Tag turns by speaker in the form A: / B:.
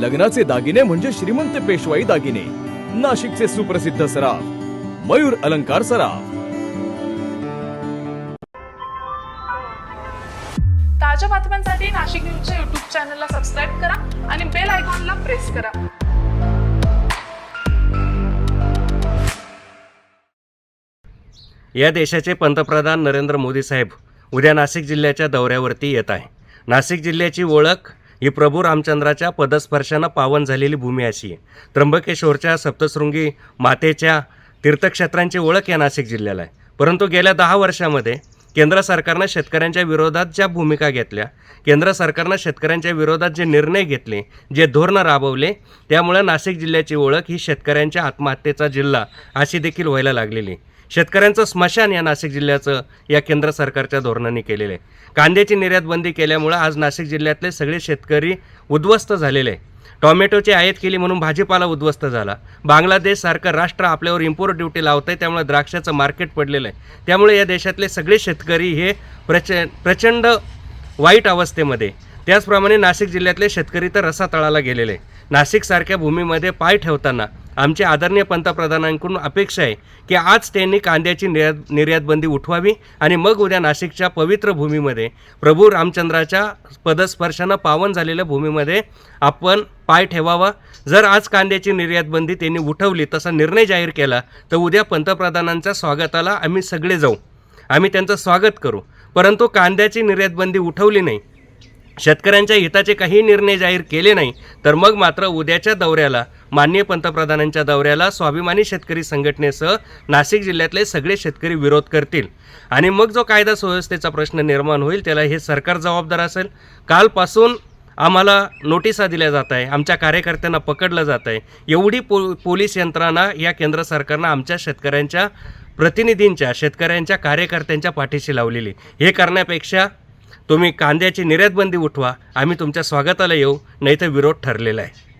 A: लग्नाचे दागिने म्हणजे श्रीमंत पेशवाई दागिने. नाशिकचे सुप्रसिद्ध सराफ. मयूर अलंकार सराफ.
B: ताज्या बातम्यांसाठी नाशिक न्यूजच्या युट्यूब चॅनलला सबस्क्राईब करा आणि बेल आयकॉनला प्रेस करा.
C: या देशाचे पंतप्रधान नरेंद्र मोदी साहेब उद्या नाशिक जिल्ह्याच्या दौऱ्यावरती येत आहे. नाशिक जिल्ह्याची ओळख ही प्रभू रामचंद्राच्या पदस्पर्शानं पावन झालेली भूमी अशी. आहे त्र्यंबकेश्वरच्या सप्तशृंगी मातेच्या तीर्थक्षेत्रांची ओळख या नाशिक जिल्ह्याला आहे. परंतु गेल्या दहा वर्षामध्ये केंद्र सरकारनं शेतकऱ्यांच्या विरोधात ज्या भूमिका घेतल्या केंद्र सरकारनं शेतकऱ्यांच्या विरोधात जे निर्णय घेतले जे धोरणं राबवले त्यामुळं नाशिक जिल्ह्याची ओळख ही शेतकऱ्यांच्या आत्महत्येचा जिल्हा अशी देखील व्हायला लागलेली आहे. शेतकऱ्यांचं स्मशान या नाशिक जिल्ह्याचं या केंद्र सरकारच्या धोरणांनी केलेलं आहे कांद्याची निर्यात बंदी केल्यामुळं आज नाशिक जिल्ह्यातले सगळे शेतकरी उद्ध्वस्त झालेले आहे टॉमॅटोची आयात केली म्हणून भाजीपाला उद्ध्वस्त झाला. बांगलादेशसारखं राष्ट्र आपल्यावर इम्पोर्ट ड्युटी लावत आहे त्यामुळे द्राक्षाचं मार्केट पडलेलं आहे. त्यामुळे या देशातले सगळे शेतकरी हे प्रच प्रचंड वाईट अवस्थेमध्ये त्याचप्रमाणे नाशिक जिल्ह्यातले शेतकरी तर रसातळाला गेलेले आहे. नाशिकसारख्या भूमीमध्ये पाय ठेवताना आमचे आदरणीय पंतप्रधानांकडून अपेक्षा आहे की आज त्यांनी कांद्याची निर्यात निर्यातबंदी उठवावी आणि मग उद्या नाशिकच्या पवित्र भूमीमध्ये प्रभू रामचंद्राच्या पदस्पर्शानं पावन झालेल्या भूमीमध्ये आपण पाय ठेवावा. जर आज कांद्याची निर्यातबंदी त्यांनी उठवली तसा निर्णय जाहीर केला तर उद्या पंतप्रधानांच्या स्वागताला आम्ही सगळे जाऊ. आम्ही त्यांचं स्वागत करू. परंतु कांद्याची निर्यातबंदी उठवली नाही. शेतकऱ्यांच्या हिताचे काही निर्णय जाहीर केले नाही तर मग मात्र उद्याच्या दौऱ्याला माननीय पंतप्रधानांच्या दौऱ्याला स्वाभिमानी शेतकरी संघटनेसह नाशिक जिल्ह्यातले सगळे शेतकरी विरोध करतील. आणि मग जो कायदा सुव्यवस्थेचा प्रश्न निर्माण होईल त्याला हे सरकार जबाबदार असेल. कालपासून आम्हाला नोटिसा दिल्या जात आहे आमच्या कार्यकर्त्यांना पकडलं जात आहे. एवढी पो पोलीस यंत्रणा या केंद्र सरकारनं आमच्या शेतकऱ्यांच्या प्रतिनिधींच्या शेतकऱ्यांच्या कार्यकर्त्यांच्या पाठीशी लावलेली. हे करण्यापेक्षा तुम्ही कांद्याची निर्यात बंदी उठवा आम्ही तुमच्या स्वागताला येऊ नाही तर विरोध ठरलेला आहे.